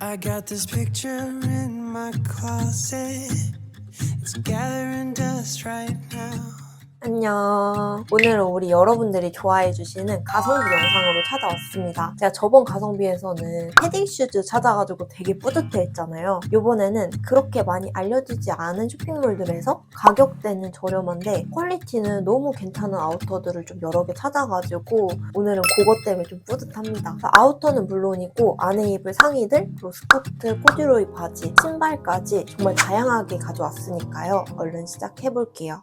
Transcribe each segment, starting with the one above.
I got this picture in my closet. It's gathering dust right now. 안녕. 오늘은 우리 여러분들이 좋아해 주시는 가성비 영상으로 찾아왔습니다. 제가 저번 가성비에서는 패딩 슈즈 찾아가지고 되게 뿌듯해 했잖아요. 이번에는 그렇게 많이 알려지지 않은 쇼핑몰들에서 가격대는 저렴한데 퀄리티는 너무 괜찮은 아우터들을 좀 여러 개 찾아가지고 오늘은 그것 때문에 좀 뿌듯합니다. 아우터는 물론이고 안에 입을 상의들, 그리고 스커트, 코듀로이 바지, 신발까지 정말 다양하게 가져왔으니까요. 얼른 시작해볼게요.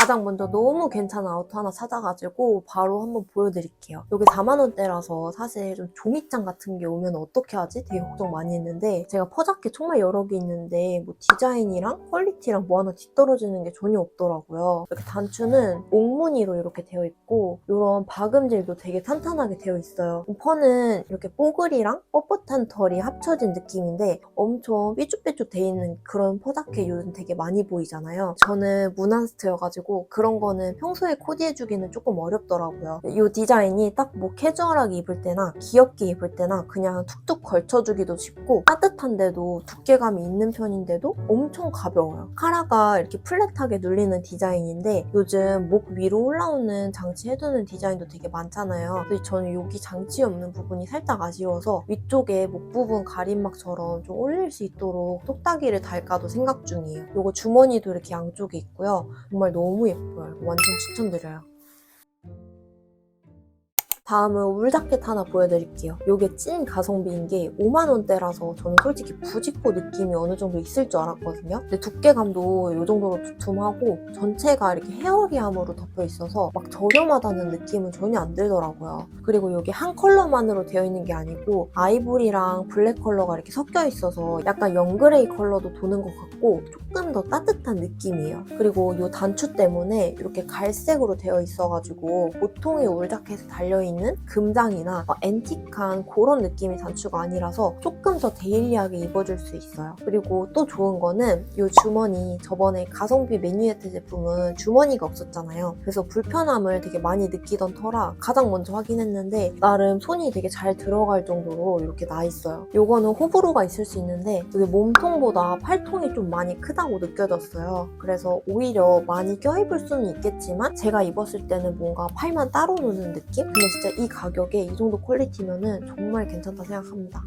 가장 먼저 너무 괜찮은 아우터 하나 찾아가지고 바로 한번 보여드릴게요. 여기 4만원대라서 사실 좀 종이장 같은 게 오면 어떻게 하지? 되게 걱정 많이 했는데 제가 퍼잡기 정말 여러 개 있는데 뭐 디자인이랑 퀄리티랑 뭐 하나 뒤떨어지는 게 전혀 없더라고요. 이렇게 단추는 옥무늬로 이렇게 되어 있고 이런 박음질도 되게 탄탄하게 되어 있어요. 펄은 이렇게 뽀글이랑 뻣뻣한 털이 합쳐진 느낌인데 엄청 삐쭉삐쭉 돼 있는 그런 퍼자켓 요즘 되게 많이 보이잖아요. 저는 무난스트여가지고 그런 거는 평소에 코디해주기는 조금 어렵더라고요. 이 디자인이 딱 뭐 캐주얼하게 입을 때나 귀엽게 입을 때나 그냥 툭툭 걸쳐주기도 쉽고 따뜻한데도 두께감이 있는 편인데도 엄청 가벼워요. 카라가 이렇게 플랫하게 눌리는 디자인인데 요즘 목 위로 올라오는 장치 해두는 디자인도 되게 많잖아요. 근데 저는 여기 장치 없는 부분이 살짝 아쉬워서 위쪽에 목 부분 가림막처럼 좀 올릴 수 있도록 똑딱이를 달까도 생각 중이에요. 이거 주머니도 이렇게 양쪽에 있고요. 정말 너무 예뻐요. 완전 추천드려요. 다음은 울자켓 하나 보여드릴게요. 이게 찐 가성비인 게 5만원대라서 저는 솔직히 부직포 느낌이 어느 정도 있을 줄 알았거든요. 근데 두께감도 이 정도로 두툼하고 전체가 이렇게 헤어리함으로 덮여 있어서 막 저렴하다는 느낌은 전혀 안 들더라고요. 그리고 여기 한 컬러만으로 되어 있는 게 아니고 아이보리랑 블랙 컬러가 이렇게 섞여 있어서 약간 영그레이 컬러도 도는 것 같고 조금 더 따뜻한 느낌이에요. 그리고 이 단추 때문에 이렇게 갈색으로 되어 있어가지고 보통의 울자켓에 달려있는 금장이나 막 앤틱한 그런 느낌의 단추가 아니라서 조금 더 데일리하게 입어줄 수 있어요. 그리고 또 좋은 거는 이 주머니 저번에 가성비 매뉴에트 제품은 주머니가 없었잖아요. 그래서 불편함을 되게 많이 느끼던 터라 가장 먼저 확인했는데 나름 손이 되게 잘 들어갈 정도로 이렇게 나 있어요. 요거는 호불호가 있을 수 있는데 이게 몸통보다 팔통이 좀 많이 크다고 느껴졌어요. 그래서 오히려 많이 껴입을 수는 있겠지만 제가 입었을 때는 뭔가 팔만 따로 노는 느낌? 근데 진짜 이 가격에 이 정도 퀄리티면은 정말 괜찮다 생각합니다.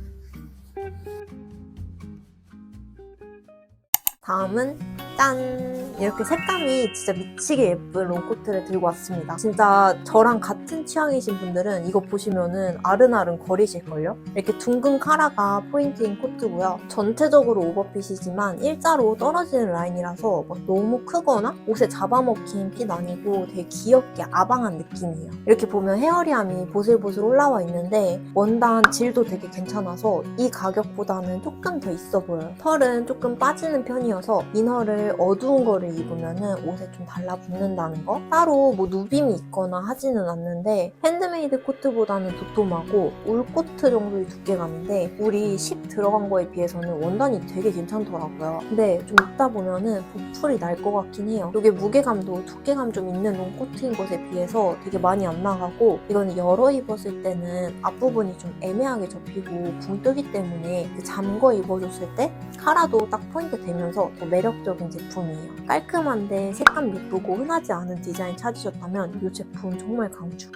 다음은 짠! 이렇게 색감이 진짜 미치게 예쁜 롱코트를 들고 왔습니다. 진짜 저랑 같은 취향이신 분들은 이거 보시면은 아른아른 거리실걸요? 이렇게 둥근 카라가 포인트인 코트고요. 전체적으로 오버핏이지만 일자로 떨어지는 라인이라서 막 너무 크거나 옷에 잡아먹힌 핏 아니고 되게 귀엽게 아방한 느낌이에요. 이렇게 보면 헤어리함이 보슬보슬 올라와 있는데 원단 질도 되게 괜찮아서 이 가격보다는 조금 더 있어 보여요. 털은 조금 빠지는 편이어서 이너를 어두운 거를 입으면은 옷에 좀 달라붙는다는 거. 따로 뭐 누빔이 있거나 하지는 않는데 핸드메이드 코트보다는 도톰하고 울 코트 정도의 두께감인데 울이 10 들어간 거에 비해서는 원단이 되게 괜찮더라고요. 근데 좀 입다 보면은 보풀이 날 것 같긴 해요. 이게 무게감도 두께감 좀 있는 롱코트인 것에 비해서 되게 많이 안 나가고 이거는 열어 입었을 때는 앞부분이 좀 애매하게 접히고 붕 뜨기 때문에 그 잠궈 입어줬을 때 카라도 딱 포인트 되면서 더 매력적인 제품이에요. 깔끔한데 색감 예쁘고 흔하지 않은 디자인 찾으셨다면 이 제품 정말 강추.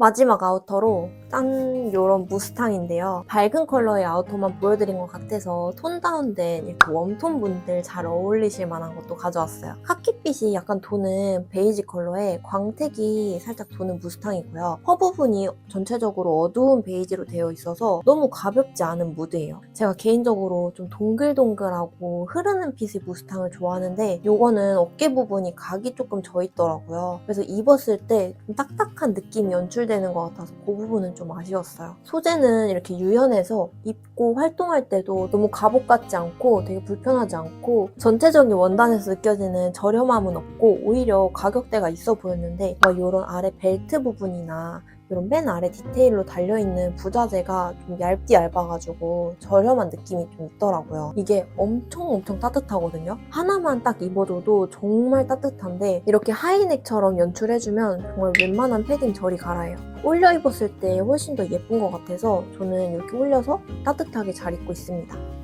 마지막 아우터로 짠! 요런 무스탕인데요. 밝은 컬러의 아우터만 보여드린 것 같아서 톤 다운된 이렇게 웜톤 분들 잘 어울리실 만한 것도 가져왔어요. 카키빛이 약간 도는 베이지 컬러에 광택이 살짝 도는 무스탕이고요. 허 부분이 전체적으로 어두운 베이지로 되어 있어서 너무 가볍지 않은 무드예요. 제가 개인적으로 좀 동글동글하고 흐르는 핏의 무스탕을 좋아하는데 요거는 어깨 부분이 각이 조금 져 있더라고요. 그래서 입었을 때 좀 딱딱한 느낌이 연출 되는 것 같아서 그 부분은 좀 아쉬웠어요. 소재는 이렇게 유연해서 입고 활동할 때도 너무 갑옷 같지 않고 되게 불편하지 않고 전체적인 원단에서 느껴지는 저렴함은 없고 오히려 가격대가 있어 보였는데 막 이런 아래 벨트 부분이나 이런 맨 아래 디테일로 달려있는 부자재가 좀 얇디 얇아가지고 저렴한 느낌이 좀 있더라고요. 이게 엄청 엄청 따뜻하거든요. 하나만 딱 입어줘도 정말 따뜻한데 이렇게 하이넥처럼 연출해주면 정말 웬만한 패딩 저리 갈아요. 올려 입었을 때 훨씬 더 예쁜 것 같아서 저는 이렇게 올려서 따뜻하게 잘 입고 있습니다.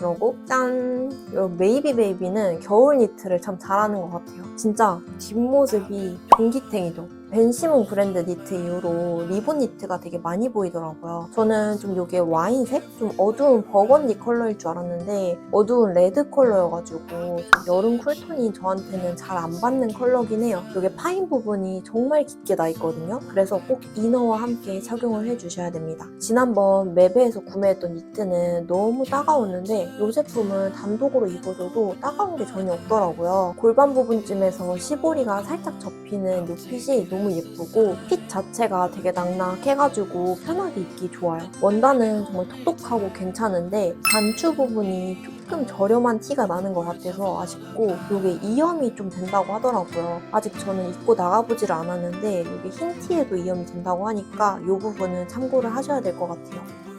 그러고 짠! 이 메이비 베이비는 겨울 니트를 참 잘하는 것 같아요. 진짜 뒷모습이 종기탱이죠. 벤시몬 브랜드 니트 이후로 리본 니트가 되게 많이 보이더라고요. 저는 좀 이게 와인색? 좀 어두운 버건디 컬러일 줄 알았는데 어두운 레드 컬러여가지고 좀 여름 쿨톤이 저한테는 잘 안 받는 컬러긴 해요. 이게 파인 부분이 정말 깊게 나 있거든요. 그래서 꼭 이너와 함께 착용을 해주셔야 됩니다. 지난번 맵에서 구매했던 니트는 너무 따가웠는데 이 제품은 단독으로 입어줘도 따가운 게 전혀 없더라고요. 골반 부분쯤에서 시보리가 살짝 접히는 이 핏이 너무 예쁘고 핏 자체가 되게 낙낙해가지고 편하게 입기 좋아요. 원단은 정말 톡톡하고 괜찮은데 단추 부분이 조금 저렴한 티가 나는 것 같아서 아쉽고 이게 이염이 좀 된다고 하더라고요. 아직 저는 입고 나가보질 않았는데 이게 흰 티에도 이염이 된다고 하니까 이 부분은 참고를 하셔야 될 것 같아요.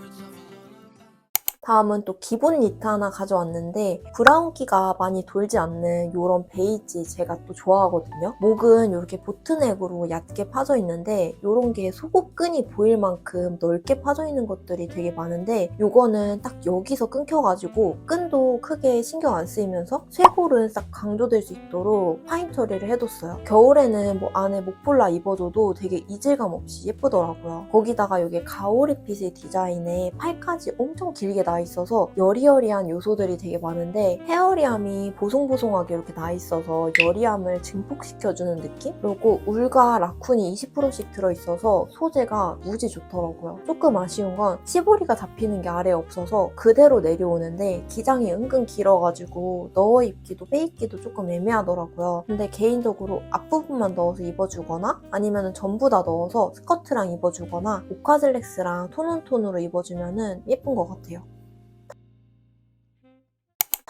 다음은 또 기본 니트 하나 가져왔는데 브라운기가 많이 돌지 않는 이런 베이지 제가 또 좋아하거든요. 목은 이렇게 보트넥으로 얕게 파져 있는데 이런 게 속옷끈이 보일 만큼 넓게 파져 있는 것들이 되게 많은데 이거는 딱 여기서 끊겨가지고 끈도 크게 신경 안 쓰이면서 쇄골은 싹 강조될 수 있도록 파인 처리를 해뒀어요. 겨울에는 뭐 안에 목폴라 입어줘도 되게 이질감 없이 예쁘더라고요. 거기다가 이게 가오리 핏의 디자인에 팔까지 엄청 길게 나 있어서 여리여리한 요소들이 되게 많은데 헤어리함이 보송보송하게 이렇게 나 있어서 여리함을 증폭시켜주는 느낌? 그리고 울과 라쿤이 20%씩 들어있어서 소재가 무지 좋더라고요. 조금 아쉬운 건 시보리가 잡히는 게 아래에 없어서 그대로 내려오는데 기장이 은근 길어가지고 넣어 입기도 빼 입기도 조금 애매하더라고요. 근데 개인적으로 앞부분만 넣어서 입어주거나 아니면 전부 다 넣어서 스커트랑 입어주거나 오카슬렉스랑 톤온톤으로 입어주면 예쁜 것 같아요.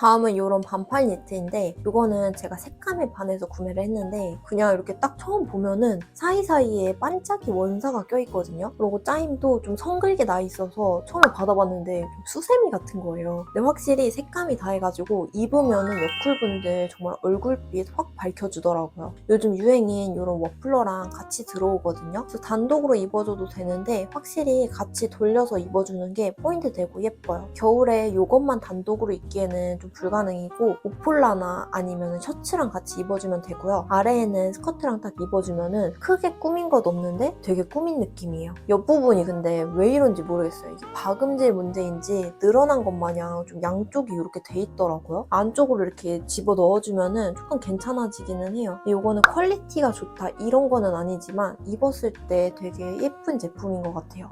다음은 이런 반팔 니트인데 이거는 제가 색감에 반해서 구매를 했는데 그냥 이렇게 딱 처음 보면은 사이사이에 반짝이 원사가 껴있거든요. 그리고 짜임도 좀 성글게 나 있어서 처음에 받아봤는데 좀 수세미 같은 거예요. 근데 확실히 색감이 다 해가지고 입으면은 여쿨분들 정말 얼굴빛 확 밝혀주더라고요. 요즘 유행인 이런 워플러랑 같이 들어오거든요. 그래서 단독으로 입어줘도 되는데 확실히 같이 돌려서 입어주는 게 포인트 되고 예뻐요. 겨울에 이것만 단독으로 입기에는 좀 불가능이고 오폴라나 아니면 셔츠랑 같이 입어주면 되고요. 아래에는 스커트랑 딱 입어주면은 크게 꾸민 것 없는데 되게 꾸민 느낌이에요. 옆부분이 근데 왜 이런지 모르겠어요. 이게 박음질 문제인지 늘어난 것 마냥 좀 양쪽이 이렇게 돼 있더라고요. 안쪽으로 이렇게 집어 넣어주면은 조금 괜찮아지기는 해요. 이거는 퀄리티가 좋다 이런 거는 아니지만 입었을 때 되게 예쁜 제품인 것 같아요.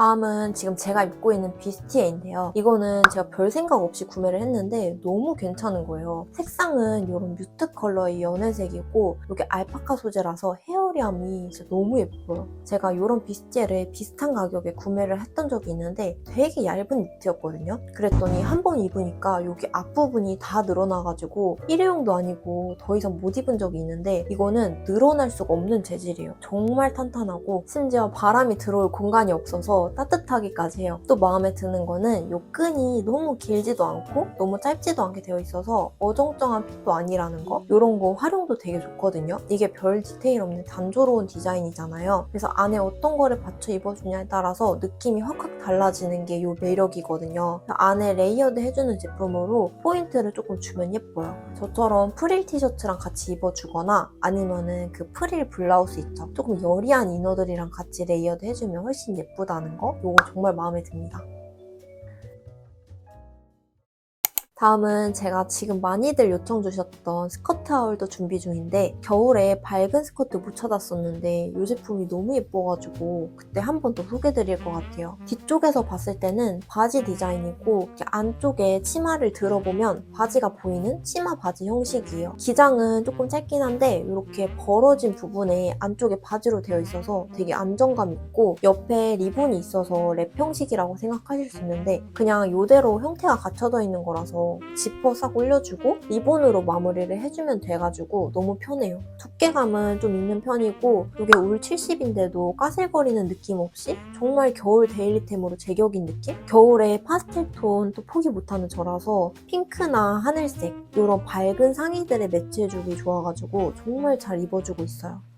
다음은 지금 제가 입고 있는 비스티에인데요. 이거는 제가 별 생각 없이 구매를 했는데 너무 괜찮은 거예요. 색상은 이런 뮤트 컬러의 연회색이고 이게 알파카 소재라서 헤어리함이 진짜 너무 예뻐요. 제가 이런 비스티를 비슷한 가격에 구매를 했던 적이 있는데 되게 얇은 니트였거든요. 그랬더니 한 번 입으니까 여기 앞부분이 다 늘어나가지고 일회용도 아니고 더 이상 못 입은 적이 있는데 이거는 늘어날 수가 없는 재질이에요. 정말 탄탄하고 심지어 바람이 들어올 공간이 없어서 따뜻하기까지 해요. 또 마음에 드는 거는 이 끈이 너무 길지도 않고 너무 짧지도 않게 되어 있어서 어정쩡한 핏도 아니라는 거 이런 거 활용도 되게 좋거든요. 이게 별 디테일 없는 단조로운 디자인이잖아요. 그래서 안에 어떤 거를 받쳐 입어주냐에 따라서 느낌이 확확 달라지는 게이 매력이거든요. 안에 레이어드 해주는 제품으로 포인트를 조금 주면 예뻐요. 저처럼 프릴 티셔츠랑 같이 입어주거나 아니면은 그 프릴 블라우스 있죠. 조금 여리한 이너들이랑 같이 레이어드 해주면 훨씬 예쁘다는 거 이거 정말 마음에 듭니다. 다음은 제가 지금 많이들 요청 주셨던 스커트 하울도 준비 중인데 겨울에 밝은 스커트 못 찾았었는데 이 제품이 너무 예뻐가지고 그때 한 번 더 소개드릴 것 같아요. 뒤쪽에서 봤을 때는 바지 디자인이고 안쪽에 치마를 들어보면 바지가 보이는 치마 바지 형식이에요. 기장은 조금 짧긴 한데 이렇게 벌어진 부분에 안쪽에 바지로 되어 있어서 되게 안정감 있고 옆에 리본이 있어서 랩 형식이라고 생각하실 수 있는데 그냥 이대로 형태가 갖춰져 있는 거라서 있어서 지퍼 싹 올려주고 리본으로 마무리를 해주면 돼가지고 너무 편해요. 두께감은 좀 있는 편이고 이게 울 70인데도 까슬거리는 느낌 없이 정말 겨울 데일리템으로 제격인 느낌? 겨울에 파스텔톤 또 포기 못하는 저라서 핑크나 하늘색 이런 밝은 상의들에 매치해주기 좋아가지고 정말 잘 입어주고 있어요.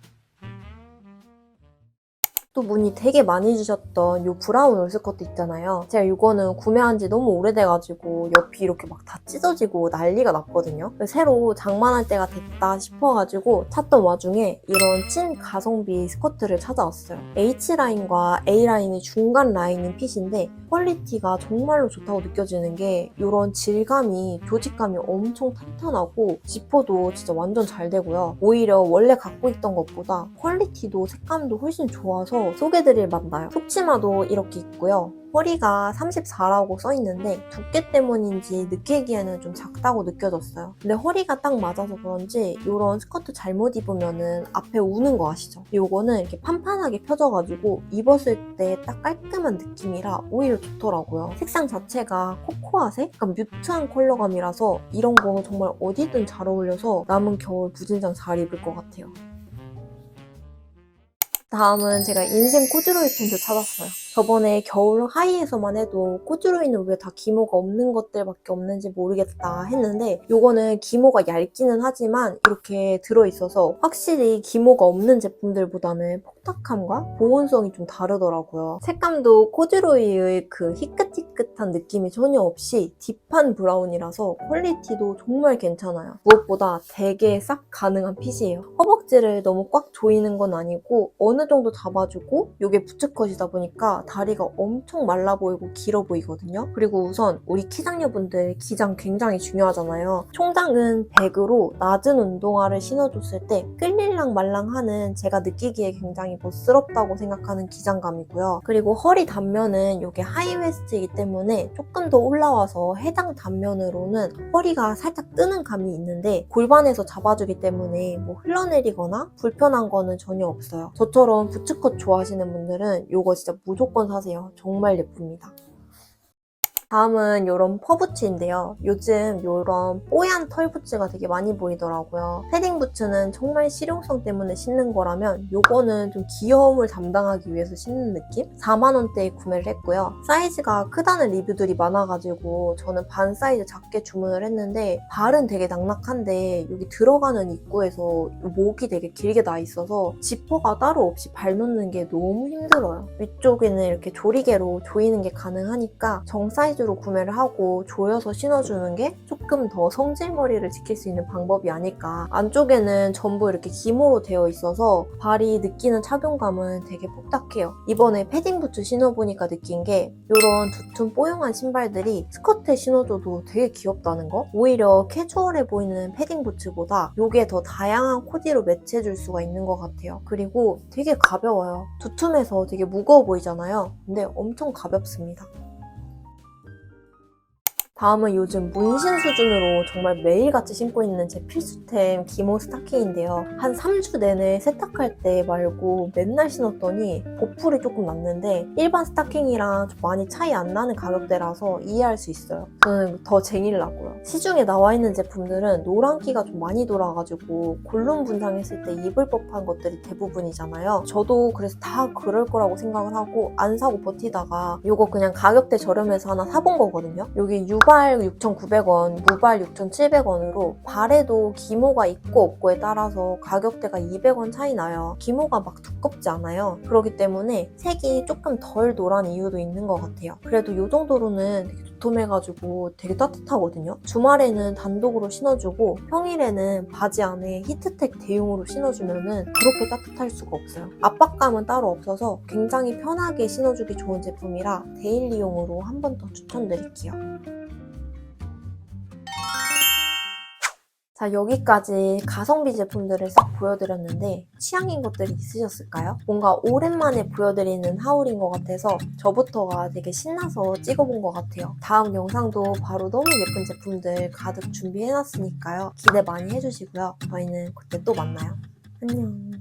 또 문의 되게 많이 주셨던 이 브라운 올스커트 있잖아요. 제가 이거는 구매한 지 너무 오래돼가지고 옆이 이렇게 막 다 찢어지고 난리가 났거든요. 새로 장만할 때가 됐다 싶어가지고 찾던 와중에 이런 찐 가성비 스커트를 찾아왔어요. H라인과 A라인이 중간 라인인 핏인데 퀄리티가 정말로 좋다고 느껴지는 게 이런 질감이 조직감이 엄청 탄탄하고 지퍼도 진짜 완전 잘 되고요. 오히려 원래 갖고 있던 것보다 퀄리티도 색감도 훨씬 좋아서 소개드릴 맛 나요. 속치마도 이렇게 있고요. 허리가 34라고 써있는데 두께 때문인지 느끼기에는 좀 작다고 느껴졌어요. 근데 허리가 딱 맞아서 그런지 이런 스커트 잘못 입으면은 앞에 우는 거 아시죠? 요거는 이렇게 판판하게 펴져가지고 입었을 때 딱 깔끔한 느낌이라 오히려 좋더라고요. 색상 자체가 코코아색? 약간 뮤트한 컬러감이라서 이런 거 정말 어디든 잘 어울려서 남은 겨울 무진장 잘 입을 것 같아요. 다음은 제가 인생 코듀로이 템도 찾았어요. 저번에 겨울 하이에서만 해도 코듀로이는 왜 다 기모가 없는 것들밖에 없는지 모르겠다 했는데 요거는 기모가 얇기는 하지만 이렇게 들어있어서 확실히 기모가 없는 제품들보다는 폭탁함과 보온성이 좀 다르더라고요. 색감도 코듀로이의 그 희끗희끗한 느낌이 전혀 없이 딥한 브라운이라서 퀄리티도 정말 괜찮아요. 무엇보다 되게 싹 가능한 핏이에요. 허벅지를 너무 꽉 조이는 건 아니고 어느 정도 잡아주고 이게 부츠컷이다 보니까 다리가 엄청 말라 보이고 길어 보이거든요. 그리고 우선 우리 키장녀분들 기장 굉장히 중요하잖아요. 총장은 100으로 낮은 운동화를 신어줬을 때 끌릴랑 말랑하는 제가 느끼기에 굉장히 멋스럽다고 생각하는 기장감이고요. 그리고 허리 단면은 이게 하이웨스트이기 때문에 조금 더 올라와서 해당 단면으로는 허리가 살짝 뜨는 감이 있는데 골반에서 잡아주기 때문에 뭐 흘러내리거나 불편한 거는 전혀 없어요. 저처럼 부츠컷 좋아하시는 분들은 이거 진짜 무조건 사세요. 정말 예쁩니다. 다음은 이런 퍼부츠인데요. 요즘 이런 뽀얀 털 부츠가 되게 많이 보이더라고요. 패딩 부츠는 정말 실용성 때문에 신는 거라면 이거는 좀 귀여움을 담당하기 위해서 신는 느낌? 4만원대에 구매를 했고요. 사이즈가 크다는 리뷰들이 많아가지고 저는 반 사이즈 작게 주문을 했는데 발은 되게 낙낙한데 여기 들어가는 입구에서 목이 되게 길게 나 있어서 지퍼가 따로 없이 발 놓는 게 너무 힘들어요. 위쪽에는 이렇게 조리개로 조이는 게 가능하니까 정 사이즈 로 구매를 하고 조여서 신어주는 게 조금 더 성질머리를 지킬 수 있는 방법이 아닐까. 안쪽에는 전부 이렇게 기모로 되어 있어서 발이 느끼는 착용감은 되게 뻑딱해요. 이번에 패딩 부츠 신어보니까 느낀 게 이런 두툼 뽀용한 신발들이 스커트에 신어줘도 되게 귀엽다는 거? 오히려 캐주얼해 보이는 패딩 부츠보다 이게 더 다양한 코디로 매치해줄 수가 있는 것 같아요. 그리고 되게 가벼워요. 두툼해서 되게 무거워 보이잖아요. 근데 엄청 가볍습니다. 다음은 요즘 문신 수준으로 정말 매일같이 신고 있는 제 필수템 기모 스타킹인데요. 한 3주 내내 세탁할 때 말고 맨날 신었더니 보풀이 조금 났는데 일반 스타킹이랑 좀 많이 차이 안 나는 가격대라서 이해할 수 있어요. 저는 더 쟁일라고요. 시중에 나와 있는 제품들은 노란기가 좀 많이 돌아가지고 골룸 분장했을 때 입을 법한 것들이 대부분이잖아요. 저도 그래서 다 그럴 거라고 생각을 하고 안 사고 버티다가 이거 그냥 가격대 저렴해서 하나 사본 거거든요. 여기 유발 6,900원, 무발 6,700원으로 발에도 기모가 있고 없고에 따라서 가격대가 200원 차이 나요. 기모가 막 두껍지 않아요. 그렇기 때문에 색이 조금 덜 노란 이유도 있는 것 같아요. 그래도 이 정도로는 되게 두툼해가지고 되게 따뜻하거든요. 주말에는 단독으로 신어주고 평일에는 바지 안에 히트텍 대용으로 신어주면은 그렇게 따뜻할 수가 없어요. 압박감은 따로 없어서 굉장히 편하게 신어주기 좋은 제품이라 데일리용으로 한 번 더 추천드릴게요. 자, 여기까지 가성비 제품들을 싹 보여드렸는데 취향인 것들이 있으셨을까요? 뭔가 오랜만에 보여드리는 하울인 것 같아서 저부터가 되게 신나서 찍어본 것 같아요. 다음 영상도 바로 너무 예쁜 제품들 가득 준비해놨으니까요. 기대 많이 해주시고요. 저희는 그때 또 만나요. 안녕.